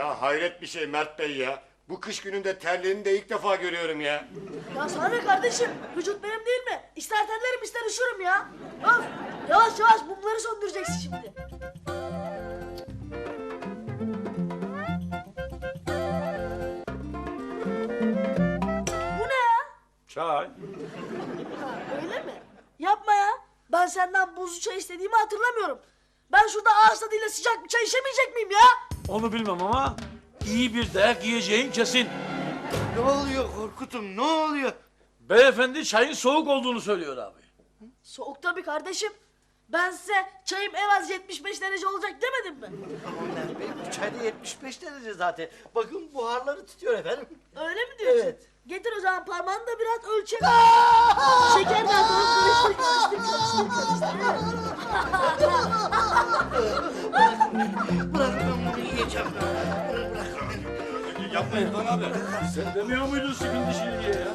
Ya hayret bir şey Mert Bey ya. Bu kış gününde terliğini de ilk defa görüyorum ya. Ya sana ne kardeşim? Vücut benim değil mi? İster terlerim ister üşürüm ya. Of! Yavaş yavaş mumları söndüreceksin şimdi. Bu ne ya? Çay. Ha, öyle mi? Yapma ya. Ben senden buzlu çay istediğimi hatırlamıyorum. Ben şurada ağız tadıyla sıcak bir çay içemeyecek miyim ya? Onu bilmem ama iyi bir dayak yiyeceğin kesin. Ne oluyor Korkut'um ne oluyor? Beyefendi çayın soğuk olduğunu söylüyor abi. Soğuk tabii kardeşim. Ben size çayım en az 75 derece olacak demedim mi? Aman Mert Bey bu çayda 75 derece zaten. Bakın buharları tutuyor efendim. Öyle mi diyorsun? Evet. Getir o zaman parmağını da biraz ölçelim. Şeker ver karıştır karıştır karıştır karıştır. Bırakın ben bunu yiyeceğim. Bırakın beni. Yapma abi. Sen demiyor muydun sıkıntı şimdi diye ya?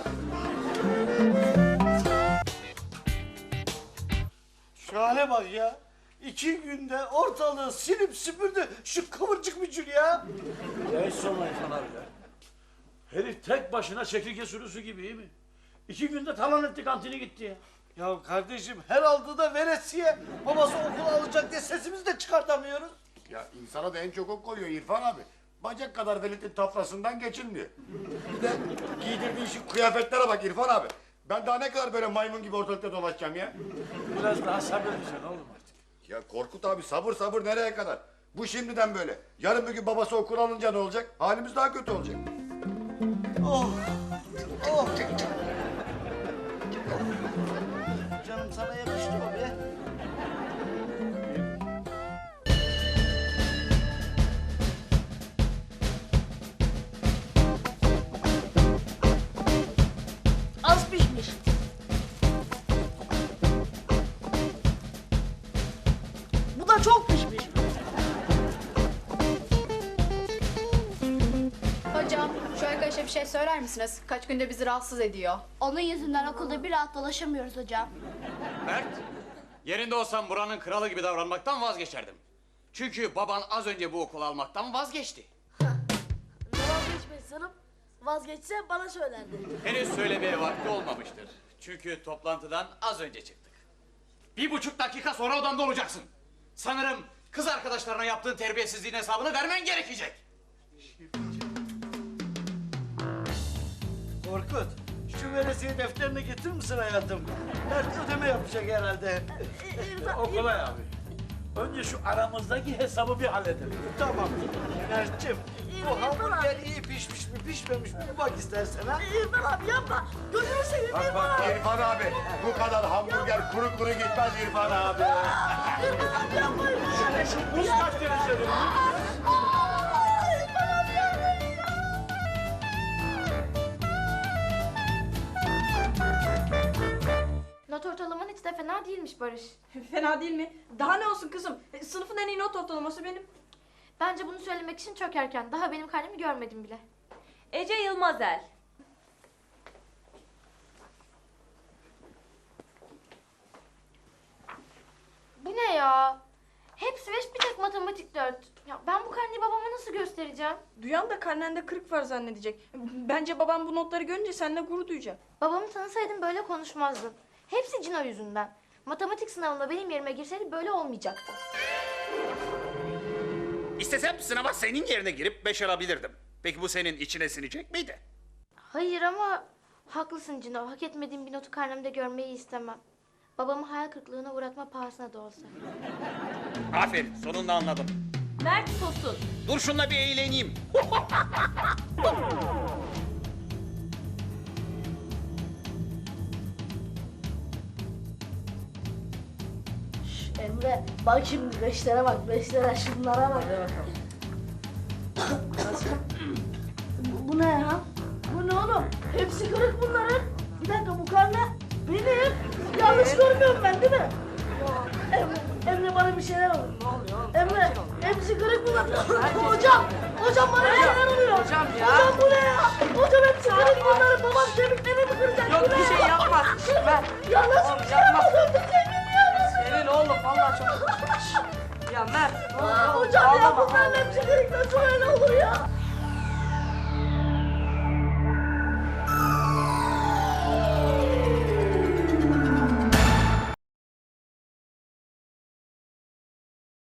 Şu hale bak ya. İki günde ortalığı silip süpürdü şu kıvırcık mücür ya. Ya hiç sorma İrfan abi ya. Herif tek başına çekirge sürüsü gibi iyi mi? İki günde talan etti kantini gitti ya. Ya kardeşim her aldığı da veresiye. Babası okula alacak diye sesimizi de çıkartamıyoruz. Ya insana da en çok o koyuyor İrfan abi. Bacak kadar velitin tafrasından geçilmiyor. Bir de giydirdiği şu kıyafetlere bak İrfan abi. Ben daha ne kadar böyle maymun gibi ortalıkta dolaşacağım ya? Biraz daha sabredeceksin oğlum artık. Ya Korkut abi sabır sabır nereye kadar? Bu şimdiden böyle. Yarın bir gün babası okul alınca ne olacak? Halimiz daha kötü olacak. Oh. Oh. Canım sana yakıştı mı be? Hocam şu arkadaşa bir şey söyler misiniz? Kaç günde bizi rahatsız ediyor. Onun yüzünden okulda bir rahat dolaşamıyoruz hocam. Mert, yerinde olsam buranın kralı gibi davranmaktan vazgeçerdim. Çünkü baban az önce bu okulu almaktan vazgeçti. Ne vazgeçmesi canım? Vazgeçse bana söylerdi. Henüz söylemeye vakti olmamıştır. Çünkü toplantıdan az önce çıktık. Bir buçuk dakika sonra odamda olacaksın. Sanırım kız arkadaşlarına yaptığın terbiyesizliğin hesabını vermen gerekecek. Korkut, şu veresiye defterini getirir misin hayatım? Mert ödeme yapacak herhalde. O kolay abi. Önce şu aramızdaki hesabı bir halledelim. tamam. Mert'cim, bu hamburger iyi pişmiş mi pişmemiş mi bir bak istersen ha. İrfan abi yapma. Gözünü seveyim Bak, İrfan bak, abi. İrfan abi bu kadar hamburger kuru kuru gitmez İrfan abi. İrfan abi yapma. Buz kaç derece fena değilmiş Barış. Fena değil mi? Daha ne olsun kızım? E, Sınıfın en iyi not ortalaması benim. Bence bunu söylemek için çok erken. Daha benim karnemi görmedim bile. Ece Yılmazel. Bu ne ya? Hepsi beş bir tek matematik dört. Ya ben bu karneyi babama nasıl göstereceğim? Duyan da karnende kırık var zannedecek. Bence babam bu notları görünce seninle gurur duyacak. Babamı tanısaydın böyle konuşmazdın. Hepsi Cino yüzünden. Matematik sınavında benim yerime girseydi böyle olmayacaktı. İstesem sınava senin yerine girip beş alabilirdim. Peki bu senin içine sinecek miydi? Hayır ama haklısın Cino. Hak etmediğim bir notu karnemde görmeyi istemem. Babamı hayal kırıklığına uğratma pahasına da olsa. Aferin, sonunda anladım. Mert Tosun. Dur şunla bir eğleneyim. Emre bak şimdi beşlere bak beşlere şunlara bak. bu, bu ne ya? Bu ne oğlum? Hepsi kırık bunların. Bir dakika bu karne benim. Yanlış görmüyorum ben değil mi? Emre, Emre bana bir şeyler oluyor. Emre hepsi kırık bunlar. hocam, hocam bana bir şeyler oluyor. Hocam ya. Hocam bu ne ya? Hocam hepsi kırık bunların. Babam kemiklerini mi kıracak? Yok, ne bir şey ya? yapma. Ver. Ya nasıl bir şey Aa, hocam ya bunların hepsi birlikte şey böyle olur ya.